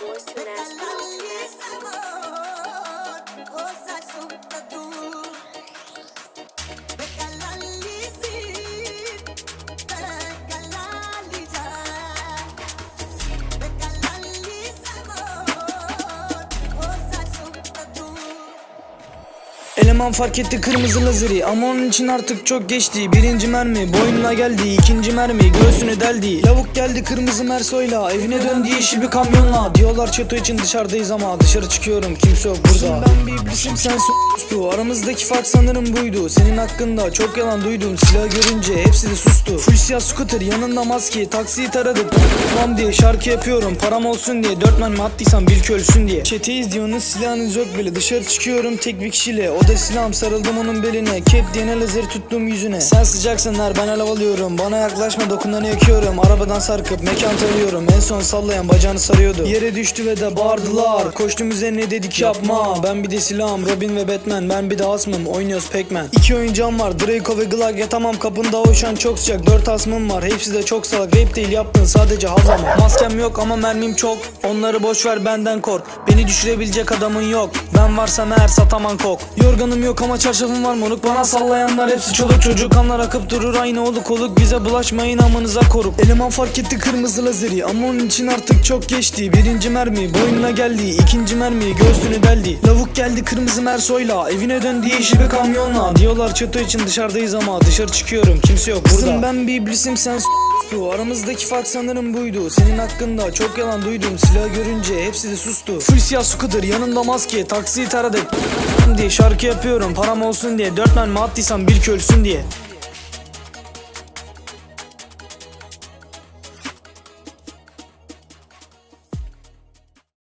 Force to Eleman fark etti kırmızı lazeri Ama onun için artık çok geçti. Birinci mermi boynuna geldi ikinci mermi göğsünü deldi. Lavuk geldi kırmızı mersoyla Evine döndü yeşil bir kamyonla. Diyorlar çato için dışarıdayız ama Dışarı çıkıyorum kimse yok burada. Ben bir iblisim sen su Aramızdaki fark sanırım buydu. Senin hakkında çok yalan duydum. Silah görünce hepsi de sustu. Full siyah scooter yanında maske Taksiyi taradık Tamam diye şarkı yapıyorum Param olsun diye. Dört mermi attıysam bil ki ölsün diye. Çeteyiz diyorsunuz silahınız yok bile. Dışarı çıkıyorum tek bir kişiyle. O da silahım sarıldım onun beline. Kep diyene lazer tuttum yüzüne. Sen sıcaksın her ben alev alıyorum. Bana yaklaşma dokunanı yakıyorum. Arabadan sarkıp mekan tarıyorum. En son sallayan bacağını sarıyordu. Yere düştü ve de bağırdılar. Koştum üzerine dedik yapma. Ben bir de silahım Robin ve Batman. Ben bir de asmım oynuyoruz Pac-Man. İki oyuncağım var Draco ve Glug Yatamam kapında o şu an çok sıcak. Dört asmım var hepsi de çok salak. Rap değil yaptın sadece hazam. Maskem yok ama mermim çok. Onları boş ver benden kork Beni düşürebilecek adamın yok. Ben varsam eğer sataman kok. Yorganım yok ama çarşafım var moruk Bana sallayanlar hepsi çoluk çocuk. Kanlar akıp durur aynı oluk oluk. Bize bulaşmayın amınıza koruk Eleman fark etti kırmızı lazeri Ama onun için artık çok geçti. Birinci mermi boynuna geldi. İkinci mermi göğsünü deldi. Lavuk geldi kırmızı mersoyla. Evine döndü yeşil bir kamyonla. Diyorlar çato için dışarıdayız ama Dışarı çıkıyorum. Kimse yok burada. Kızım ben bir iblisim sen s- bu Aramızdaki fark sanırım buydu. Senin hakkında çok yalan duydum. Silah görünce hepsi de sustu. Full siyah scooter yanında maske Taksiyi taradık diye şarkı yapıyorum Param olsun diye. Dört mermi attıysam bil ki ölsün diye